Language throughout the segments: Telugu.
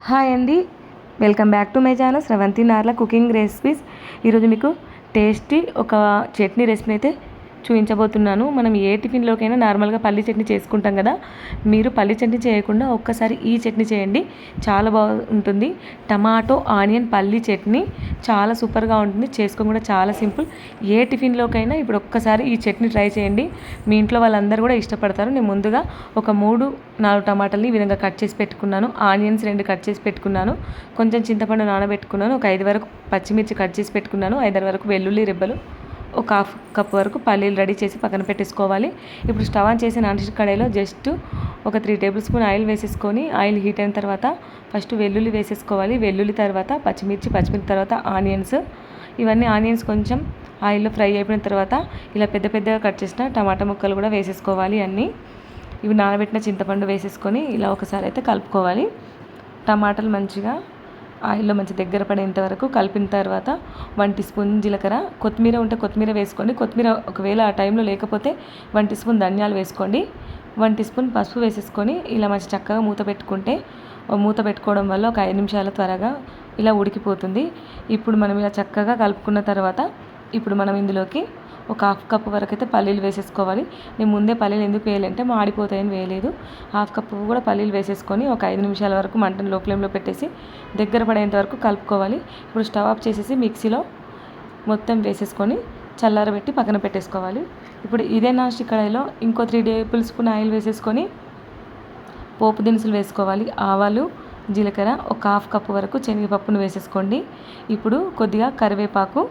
హాయ్ అండి. Welcome back to my channel Sravanthi Narla cooking recipes. ఈరోజు మీకు టేస్టీ ఒక చట్నీ రెసిపీ అయితే చూపించబోతున్నాను. మనం ఏ టిఫిన్లోకైనా నార్మల్గా పల్లి చట్నీ చేసుకుంటాం కదా మీరు పల్లి చట్నీ చేయకుండా ఒక్కసారి ఈ చట్నీ చేయండి. చాలా బాగుంటుంది. టమాటో ఆనియన్ పల్లి చట్నీ చాలా సూపర్గా ఉంటుంది. చేసుకోవడం కూడా చాలా సింపుల్. ఏ టిఫిన్లోకైనా ఇప్పుడు ఒక్కసారి ఈ చట్నీ ట్రై చేయండి. మీ ఇంట్లో వాళ్ళందరూ కూడా ఇష్టపడతారు. నేను ముందుగా ఒక మూడు నాలుగు టమాటాలని ఈ విధంగా కట్ చేసి పెట్టుకున్నాను. ఆనియన్స్ రెండు కట్ చేసి పెట్టుకున్నాను. కొంచెం చింతపండు నానబెట్టుకున్నాను. ఒక ఐదు వరకు పచ్చిమిర్చి కట్ చేసి పెట్టుకున్నాను. ఐదారు వరకు వెల్లుల్లి రెబ్బలు. ఒక హాఫ్ కప్ వరకు పల్లీలు రెడీ చేసి పక్కన పెట్టేసుకోవాలి. ఇప్పుడు స్టవ్ ఆన్ చేసి నాన్ స్టిక్ కడాయిలో జస్ట్ ఒక త్రీ టేబుల్ స్పూన్ ఆయిల్ వేసేసుకొని ఆయిల్ హీట్ అయిన తర్వాత ఫస్ట్ వెల్లుల్లి వేసేసుకోవాలి. వెల్లుల్లి తర్వాత పచ్చిమిర్చి పచ్చిమిర్చి తర్వాత ఆనియన్స్. ఇవన్నీ ఆనియన్స్ కొంచెం ఆయిల్లో ఫ్రై అయిపోయిన తర్వాత ఇలా పెద్ద పెద్దగా కట్ చేసిన టమాటా ముక్కలు కూడా వేసేసుకోవాలి అన్నీ. ఇవి నానబెట్టిన చింతపండు వేసేసుకొని ఇలా ఒకసారి అయితే కలుపుకోవాలి. టమాటాలు మంచిగా ఆయిల్లో మంచి దగ్గర పడేంత వరకు కలిపిన తర్వాత వన్ టీ స్పూన్ జీలకర్ర కొత్తిమీర ఉంటే కొత్తిమీర వేసుకోండి. కొత్తిమీర ఒకవేళ ఆ టైంలో లేకపోతే వన్ టీ స్పూన్ ధనియాలు వేసుకోండి. వన్ టీ స్పూన్ పసుపు వేసేసుకొని ఇలా మంచి చక్కగా మూత పెట్టుకుంటే మూత పెట్టుకోవడం వల్ల ఒక ఐదు నిమిషాల త్వరగా ఇలా ఉడికిపోతుంది. ఇప్పుడు మనం ఇలా చక్కగా కలుపుకున్న తర్వాత ఇప్పుడు మనం ఇందులోకి ఒక హాఫ్ కప్ వరకు అయితే పల్లీలు వేసేసుకోవాలి. నేను ముందే పల్లీలు ఎందుకు వేయాలంటే మాడిపోతాయని వేయలేదు. హాఫ్ కప్ కూడా పల్లీలు వేసేసుకొని ఒక ఐదు నిమిషాల వరకు మంటను లో ఫ్లేమ్లో పెట్టేసి దగ్గర పడేంత వరకు కలుపుకోవాలి. ఇప్పుడు స్టవ్ ఆఫ్ చేసేసి మిక్సీలో మొత్తం వేసేసుకొని చల్లారబెట్టి పక్కన పెట్టేసుకోవాలి. ఇప్పుడు ఇదే నా స్టిక్ కడాయిలో ఇంకో త్రీ టేబుల్ స్పూన్ ఆయిల్ వేసేసుకొని పోపు దినుసులు వేసుకోవాలి. ఆవాలు జీలకర్ర ఒక హాఫ్ కప్పు వరకు శనగపప్పును వేసేసుకోండి. ఇప్పుడు కొద్దిగా కరివేపాకు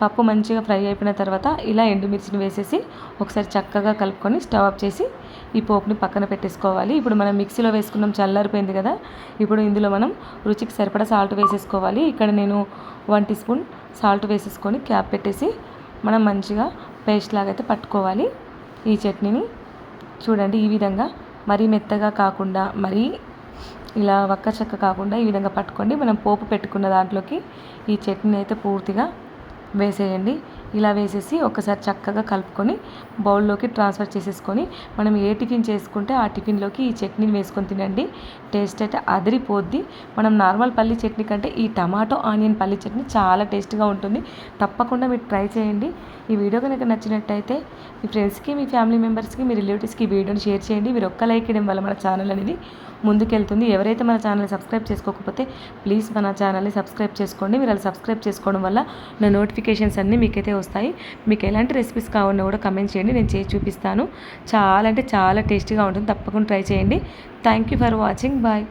పప్పు మంచిగా ఫ్రై అయిపోయిన తర్వాత ఇలా ఎండుమిర్చిని వేసేసి ఒకసారి చక్కగా కలుపుకొని స్టవ్ ఆఫ్ చేసి ఈ పోపుని పక్కన పెట్టేసుకోవాలి. ఇప్పుడు మనం మిక్సీలో వేసుకున్నాం చల్లారిపోయింది కదా ఇప్పుడు ఇందులో మనం రుచికి సరిపడా సాల్ట్ వేసేసుకోవాలి. ఇక్కడ నేను వన్ టీ స్పూన్ సాల్ట్ వేసేసుకొని క్యాప్ పెట్టేసి మనం మంచిగా పేస్ట్ లాగా అయితే పట్టుకోవాలి. ఈ చట్నీని చూడండి ఈ విధంగా మరీ మెత్తగా కాకుండా మరీ ఇలా వక్క చెక్క కాకుండా ఈ విధంగా పట్టుకోండి. మనం పోపు పెట్టుకున్న దాంట్లోకి ఈ చట్నీని అయితే పూర్తిగా వేసేయండి. ఇలా వేసేసి ఒకసారి చక్కగా కలుపుకొని బౌల్లోకి ట్రాన్స్ఫర్ చేసేసుకొని మనం ఏ టిఫిన్ చేసుకుంటే ఆ టిఫిన్లోకి ఈ చట్నీని వేసుకొని తినండి. టేస్ట్ అయితే అదిరిపోద్ది. మనం నార్మల్ పల్లి చట్నీ కంటే ఈ టమాటో ఆనియన్ పల్లి చట్నీ చాలా టేస్ట్గా ఉంటుంది. తప్పకుండా మీరు ట్రై చేయండి. ఈ వీడియో కనుక నచ్చినట్టయితే మీ ఫ్రెండ్స్కి మీ ఫ్యామిలీ మెంబర్స్కి మీ రిలేటివ్స్కి ఈ వీడియోని షేర్ చేయండి. మీరు ఒక్క లైక్ ఇవ్వడం వల్ల మన ఛానల్ అనేది ముందుకెళ్తుంది. ఎవరైతే మన ఛానల్ సబ్స్క్రైబ్ చేసుకోకపోతే ప్లీజ్ మన ఛానల్ని సబ్స్క్రైబ్ చేసుకోండి. మీరు అలా సబ్స్క్రైబ్ చేసుకోవడం వల్ల నా నోటిఫికేషన్స్ అన్నీ మీకైతే వస్తాయి. మీకు ఎలాంటి రెసిపీస్ కావాలన్నా కూడా కమెంట్ చేయండి. నేను చేసి చూపిస్తాను. చాలా అంటే చాలా టేస్టీగా ఉంటుంది. తప్పకుండా ట్రై చేయండి. Thank you for watching bye